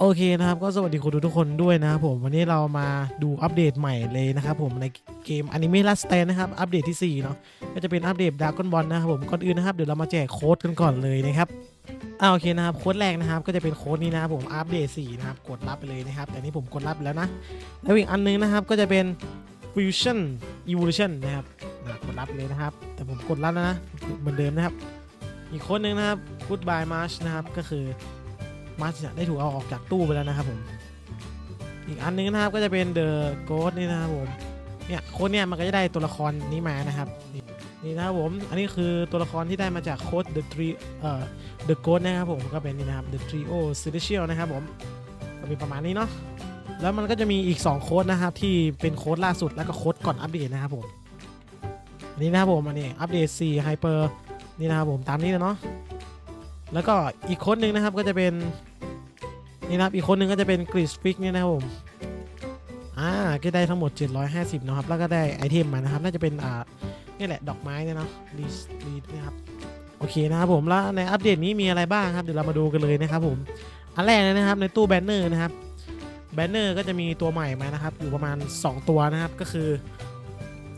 โอเคนะครับก็สวัสดีคุณทุกคนด้วยนะครับผมวันนี้เรามาดูอัปเดตใหม่เลยนะครับผมในเกม Anime Last Stand นะครับอัปเดตที่ 4 เนาะก็จะเป็นอัปเดตด r a ก้อนบอลนะครับผมก่อนอื่นนะครับเดี๋ยวเรามาแจกโค้ดกันก่อนเลยนะครับอ่าโอเคนะครับโค้ดแรกนะครับก็จะเป็นโค้ดนี้นะครับผมอัปเดต4นะครับกดรับไปเลยนะครับแต่นี้ผมกดรับแล้วนะแล้วอีกอันนึงนะครับก็จะเป็น Fusion Evolution นะครับกดรับเลยนะครับ แต่ผมกดรับแล้วนะเหมือนเดิมนะครับ อีกโค้ดหนึงนะครับ Goodbye March นะครับก็คือ มาร์ชได้ถูกเอาออกจากตู้ไปแล้วนะครับผมอีกอันนึงนะครับก็จะเป็น The Ghost นี่นะครับผมเนี่ยโค้ดเนี่ยมันก็จะได้ตัวละครนี้มานะครับนี่นะครับผมอันนี้คือตัวละครที่ได้มาจากโค้ด The Three เอ่อ The Ghost นะครับผมก็เป็นนี่นะครับ The Trio Celestial นะครับผมก็เป็นประมาณนี้เนาะแล้วมันก็จะมีอีก 2 โค้ดนะครับที่เป็นโค้ดล่าสุดแล้วก็โค้ดก่อนอัปเดตนะครับผมอันนี้นะครับผมอันนี้อัปเดต4 Hyper นี่นะครับผมตามนี้เลยเนาะ แล้วก็อีกค้ดหนึ่งนะครับก็จะเป็นนี่นะครับอีกค้ดหนึ่งก็จะเป็นกริสฟิกนี่นะครับผมอ่าก็ได้ทั้งหมด 750นะครับแล้วก็ได้ไอเทมมานะครับน่าจะเป็นอ่านี่แหละดอกไม้เนี่ยเนาะรีสรีนะครับโอเคนะครับผมแล้วในอัปเดตนี้มีอะไรบ้างครับเดี๋ยวเรามาดูกันเลยนะครับผมอันแรกเลยนะครับในตู้แบนเนอร์นะครับแบนเนอร์ก็จะมีตัวใหม่มานะครับอยู่ประมาณ 2 ตัวนะครับก็คือ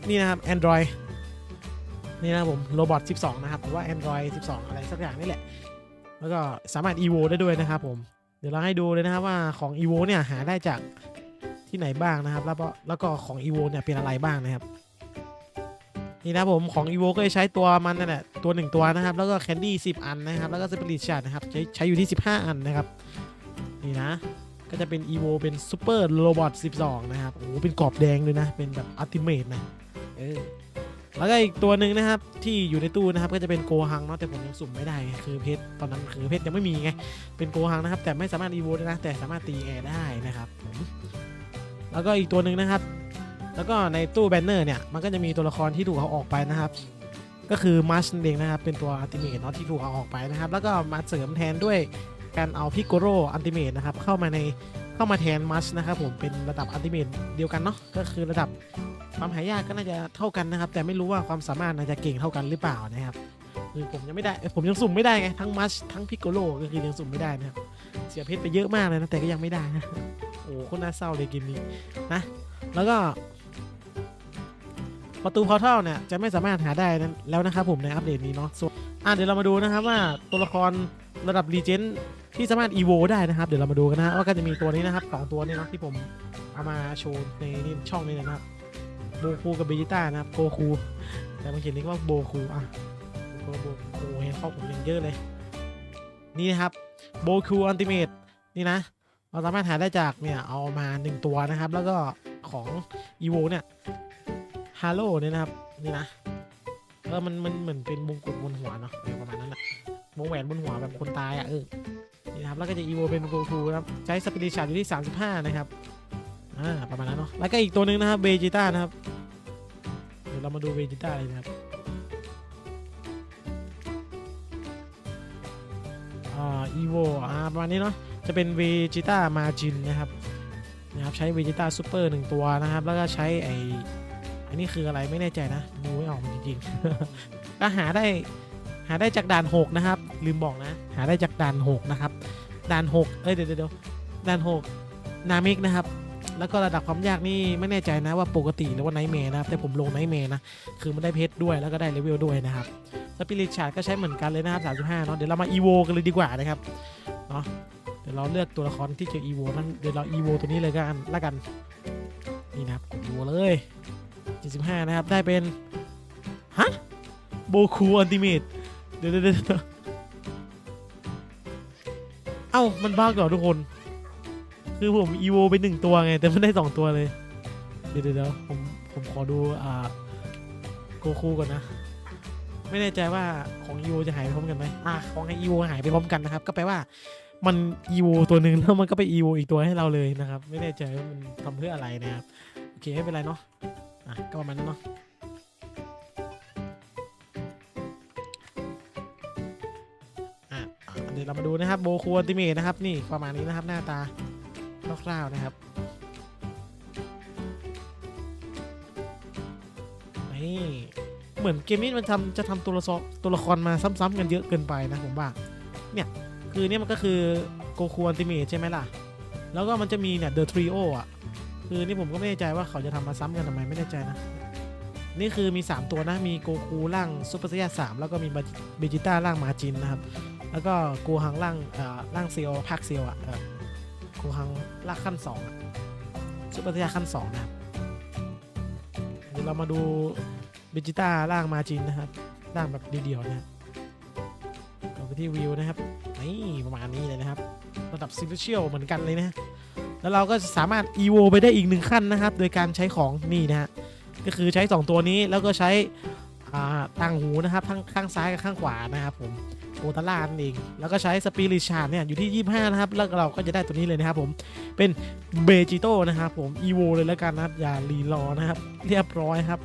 นี่นะครับ Android นี่นะครับผมโรบอท12 นะครับหรือว่า Android 12 อะไรสักอย่างนี่แหละ แล้วก็สามารถ evo ได้ด้วยนะครับผม เดี๋ยวเราให้ดูเลยนะครับว่าของ evo เนี่ยหาได้จากที่ไหนบ้างนะครับ แล้วก็แล้วก็ของ evo เนี่ยเป็นอะไรบ้างนะครับ นี่นะผมของ evo ก็จะใช้ตัวมันนั่นแหละตัวหนึ่งตัวนะครับ แล้วก็ candy 10 อันนะครับ แล้วก็ spirit shard นะครับใช้ใช้อยู่ที่ 15 อันนะครับ นี่นะก็จะเป็น evo เป็น super robot 12 นะครับ โอ้โห เป็นกรอบแดงเลยนะ เป็นแบบ ultimate นะ เออ แล้วก็อีกตัวหนึ่งนะครับที่อยู่ในตู้นะครับก็จะเป็นโกฮังเนาะแต่ผมยังสุ่มไม่ได้คือเพชรตอนนั้นคือเพชรยังไม่มีไงเป็นโกฮังนะครับแต่ไม่สามารถอีโวได้นะแต่สามารถตีแอร์ได้นะครับแล้วก็อีกตัวหนึ่งนะครับ แล้วก็ในตู้แบนเนอร์เนี่ยมันก็จะมีตัวละครที่ถูกเอาออกไปนะครับ ก็คือมัชเองนะครับเป็นตัวอัลติเมทเนาะที่ถูกเอาออกไปนะครับ แล้วก็มาเสริมแทนด้วยการเอาพิกโกโรอัลติเมทนะครับเข้ามาในเข้ามาแทนมัชนะครับผมเป็นระดับอัลติเมทเดียวกันเนาะก็คือระดับ ความหายากก็น่าจะเท่ากันนะครับ แต่ไม่รู้ว่าความสามารถน่าจะเก่งเท่ากันหรือเปล่านะครับคือผมยังไม่ได้ผมยังสุ่มไม่ได้ไงทั้งมัชทั้งพิกโกโลก็คือยังสุ่มไม่ได้นะครับเสียเพชรไปเยอะมากเลยนะแต่ก็ยังไม่ได้นะโอ้โหคนน่าเศร้าเลยเกมนี้นะแล้วก็ประตูพอร์ทัลเนี่ยจะไม่สามารถหาได้นั้นแล้วนะครับผมในอัปเดตนี้เนาะส่วนอะเดี๋ยวเรามาดูนะครับว่าตัวละครระดับรีเจนที่สามารถอีโวได้นะครับเดี๋ยวเรามาดูกันนะว่าก็จะมีตัวนี้นะครับสองตัวนี้เนาะที่ผมเอามาโชว์ในนี่ช่องนี้นะครับ โบคูกับเบจิต้านะครับโบคูแต่มันเขียนเรียกว่าโบคูอะโบโบโอ้เห็นข้อผมยังเยอะเลย นี่นะครับโบคูอันติเมตนี่นะ เราสามารถหาได้จากเนี่ยเอามา 1 ตัวนะครับ แล้วก็ของอีโวเนี่ยฮาโลเนี่ยนะครับ นี่นะเออมันมันเหมือนเป็นมงกุฎบนหัวเนาะประมาณนั้นแหละวงแหวนบนหัวแบบคนตายอะเออนี่นะครับแล้วก็จะอีโวเป็นโบคูนะครับใช้สปิริตชาร์ดอยู่ที่ 35 นะครับ อ่าประมาณนั้นเนาะแล้วก็อีกตัวหนึ่งนะครับเบจิต้านะครับเดี๋ยวเรามาดูเบจิต้าเลยนะครับอ่าอีโวอ่าประมาณนี้เนาะจะเป็นเวจิต้ามาจินนะครับนะครับใช้เวจิต้าซูเปอร์หนึ่งตัวนะครับ แล้วก็ใช้ไออันนี้คืออะไรไม่แน่ใจนะดูไม่ออกจริงๆก็หาได้หาได้จากด่าน6นะครับ ลืมบอกนะ หาได้จากด่าน6นะครับด่าน6เอ้ยเดี๋ยวเดี๋ยวเดี๋ยวด่าน6นามิกนะครับ แล้วก็ระดับความยากนี่ไม่แน่ใจนะว่าปกติหรือว่าไนท์เมนะครับ แต่ผมลงไนท์เมนะ คือมันได้เพชรด้วยแล้วก็ได้เลเวลด้วยนะครับสปิริตชาร์ดก็ใช้เหมือนกันเลยนะครับ35เนาะเดี๋ยวเรามาอีโวกันเลยดีกว่านะครับเนาะเดี๋ยวเราเลือกตัวละครที่เกี่ยวอีโวนั่นเดี๋ยวเราอีโวตัวนี้เลยกันละกันนี่นะครับกดอีโวเลย75นะครับได้เป็นฮะโบคูอันติเมตเดี๋ยวเดี๋ยวเดี๋ยวเอ้ามันบ้าเหรอทุกคน คือผมอีโวไปหนึ่งตัวไง แต่มันได้สองตัวเลย เดี๋ยวเดี๋ยวผมผมขอดูอ่าโกคูก่อนนะ ไม่แน่ใจว่าของอีโวจะหายไปพร้อมกันไหมอ่าของอีโวหายไปพร้อมกันนะครับ ก็แปลว่ามันอีโวตัวหนึ่งแล้วมันก็ไปอีโวอีกตัวให้เราเลยนะครับ ไม่แน่ใจว่ามันทำเพื่ออะไรนะครับ โอเคไม่เป็นไรเนาะอะก็ประมาณนั้นเนาะอะเดี๋ยวเรามาดูนะครับโบคูอันติเมทนะครับ นี่ประมาณนี้นะครับหน้าตา ร่าวๆนะครับ นี่เหมือนเกมนี้มันทำจะทำตัวละครตัวละครมาซ้ำๆกันเยอะเกินไปนะผมว่าเนี่ยคือเนี่ยมันก็คือโกคูอันติเมทใช่ไหมล่ะ แล้วก็มันจะมีเนี่ย The Trio อะ คือนี่ผมก็ไม่แน่ใจว่าเขาจะทำมาซ้ำกันทำไมไม่แน่ใจนะ นี่คือมี 3 ตัวนะ มีโกคูร่างซูเปอร์ไซยาสามแล้วก็มีเบจิต้าร่างมาจินนะครับ แล้วก็กูฮังร่างเอ่อร่างเซียวภาคเซียวอะ เออกูฮังร่างขั้น2อะซูเปอร์ไซย่าขั้น2นะครับเดี๋ยวเรามาดูเบจิต้าร่างมาจินนะครับร่างแบบเดียวๆนะครับกดไปที่วิวนะครับนี่ประมาณนี้เลยนะครับ ระดับซิลเชียลเหมือนกันเลยนะแล้วเราก็สามารถ EVO ไปได้อีกหนึ่งขั้นนะครับ โดยการใช้ของนี่นะฮะก็คือใช้ 2 ตัวนี้แล้วก็ใช้ต่างหูนะครับทั้งข้างซ้ายกับข้างขวานะครับผม โอตาล่านั่นเอง แล้วก็ใช้สปิริชาร์เนี่ยอยู่ที่ 25 นะครับ แล้วเราก็จะได้ตัวนี้เลยนะครับผม เป็นเบจิโต้นะครับผม EVO เลยแล้วกันนะครับ อย่ารีรอนะครับ เรียบร้อยครับ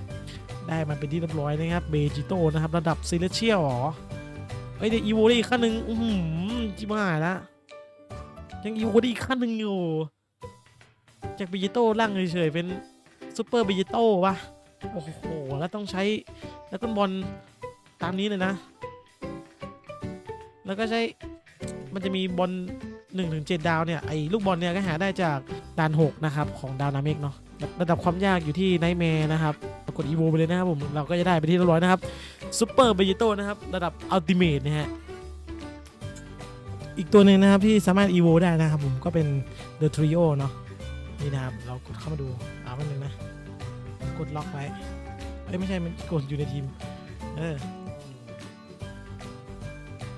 ได้มันเป็นที่เรียบร้อยนะครับ เบจิโต้นะครับ ระดับซิเลเชียลหรอเอ้ยเดี๋ยว EVO ได้อีกขั้นหนึ่งอือหือจิบหายละยัง EVO ได้อีกขั้นหนึ่งอยู่ จากเบจิโต้ร่างเฉยๆ เป็นซูเปอร์เบจิโต้ปะโอ้โห แล้วต้องใช้แล้วต้นบอลตามนี้เลยนะ แล้วก็ใช้มันจะมีบอล1ถึง7ดาวเนี่ยไอ้ลูกบอลเนี่ยก็หาได้จากด่าน6นะครับของดาวนาเมกเนาะระดับความยากอยู่ที่ไนท์แมร์นะครับกดอีโวไปเลยนะครับผมเราก็จะได้ไปที่เรียบร้อยนะครับซูเปอร์เบจิโต้นะครับระดับอัลติเมทนะฮะอีกตัวหนึ่งนะครับที่สามารถอีโวได้นะครับผมก็เป็น The Trio เนาะนี่นะครับเรากดเข้ามาดูอ่ามันหนึ่งนะกดล็อกไว้เอ้ยไม่ใช่มันกดอยู่ในทีมเออ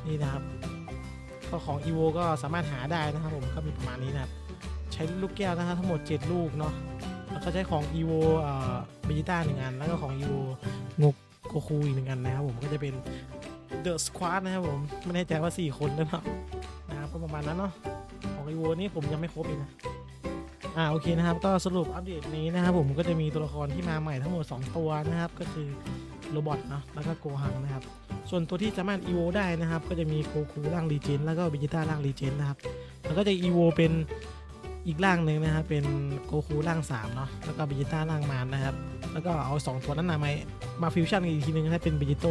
นี่นะครับก็ของ EVO ก็สามารถหาได้นะครับผมก็มีประมาณนี้นะครับ ใช้ลูกแก้วนะครับทั้งหมด 7 ลูกเนาะแล้วก็ใช้ของ EVO เอ่อเบจิต้าหนึ่งอัน แล้วก็ของ EVO งกโกคูอีกหนึ่งอันนะครับผมก็จะเป็น The Squad นะครับผมไม่แน่ใจว่า 4 คนหรือเปล่านะครับก็ประมาณนั้นเนาะของ EVO นี่ผมยังไม่ครบอีกนะอ่าโอเคนะครับก็สรุปอัปเดตนี้นะครับผมก็จะมีตัวละครที่มาใหม่ทั้งหมด 2 ตัวนะครับ ก็คือโรบอทเนาะแล้วก็โกฮังนะครับ ส่วนตัวที่สามารถ EVO ได้นะครับ ก็จะมีโกคูร่างรีเจนแล้วก็เบจิต้าร่างรีเจนนะครับแล้วก็จะ EVO เป็นอีกร่างหนึ่งนะครับเป็นโกคูร่าง3เนาะแล้วก็เบจิต้าร่างมารนะครับ แล้วก็เอา 2 ตัวนั้นนะมามาฟิวชั่นกันอีกทีนึงให้เป็นเบจิโต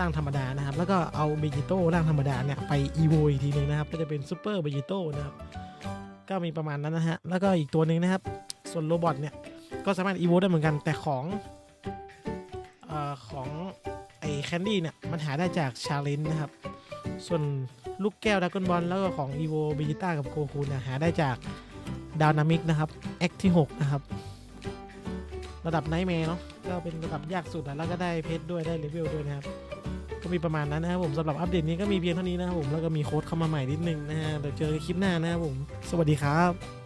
ร่างธรรมดานะครับ แล้วก็เอาเบจิโตร่างธรรมดาเนี่ยไป EVO อีกทีนึงนะครับ ก็จะเป็นซูเปอร์เบจิโตนะครับก็มีประมาณนั้นนะฮะแล้วก็อีกตัวหนึ่งนะครับ ส่วนโรบอทเนี่ยก็สามารถอีโวได้เหมือนกันแต่ของอของ ไอ้แคนดี้เนี่ยมันหาได้จากชาเลนจ์นะครับ ส่วนลูกแก้วดากอนบอลแล้วก็ของอีโวเบจิต้ากับโกคูเนี่ยหาได้จากดาวนามิกนะครับแอคที่ 6 นะครับ ระดับไนท์แมร์เนาะก็เป็นระดับยากสุดอะแล้วก็ได้เพชรด้วยได้เลเวลด้วยนะครับก็มีประมาณนั้นนะครับผมสำหรับอัปเดตนี้ก็มีเพียงเท่านี้นะครับผมแล้วก็มีโค้ดเข้ามาใหม่นิดนึงนะฮะเดี๋ยวเจอกันคลิปหน้านะครับผม สวัสดีครับ